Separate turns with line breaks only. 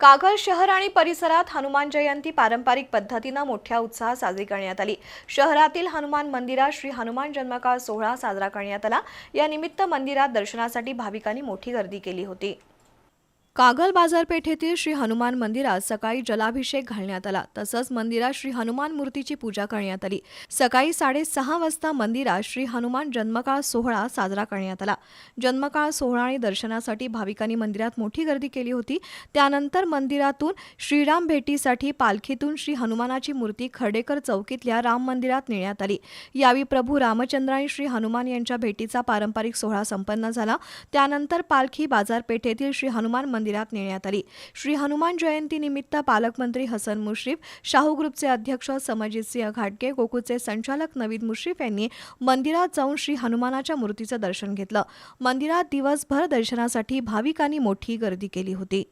कागल शहर आणि परिसरात हनुमान जयंती पारंपरिक पद्धतीनं मोठ्या उत्साहात साजरी करण्यात आली. शहरातील हनुमान मंदिरात श्री हनुमान जन्मकाळ सोहळा साजरा करण्यात आला. या निमित्त मंदिरात दर्शनासाठी भाविकांनी मोठी गर्दी केली होती. कागल बाजारपेठेतील श्री हनुमान मंदिरात सकाळी जलाभिषेक घालण्यात आला. तसंच मंदिरात श्री हनुमान मूर्तीची पूजा करण्यात आली. सकाळी साडेसहा वाजता मंदिरात श्री हनुमान जन्मकाळ सोहळा साजरा करण्यात आला. जन्मकाळ सोहळा आणि दर्शनासाठी भाविकांनी मंदिरात मोठी गर्दी केली होती. त्यानंतर मंदिरातून श्रीराम भेटीसाठी पालखीतून श्री हनुमानाची मूर्ती खर्डेकर चौकीतल्या राम मंदिरात नेण्यात आली. यावेळी प्रभू रामचंद्र आणि श्री हनुमान यांच्या भेटीचा पारंपरिक सोहळा संपन्न झाला. त्यानंतर पालखी बाजारपेठेतील श्री हनुमान मंदिरात नेण्यात आली. श्री हनुमान जयंती निमित्त पालकमंत्री हसन मुश्रीफ शाहू ग्रुपचे अध्यक्ष समजितसिंह घाटगे गोकुळचे संचालक नवीद मुश्रीफ यांनी मंदिरात जाऊन श्री हनुमानाच्या मूर्तीचं दर्शन घेतलं. मंदिरात दिवसभर दर्शनासाठी भाविकांनी मोठी गर्दी केली होती.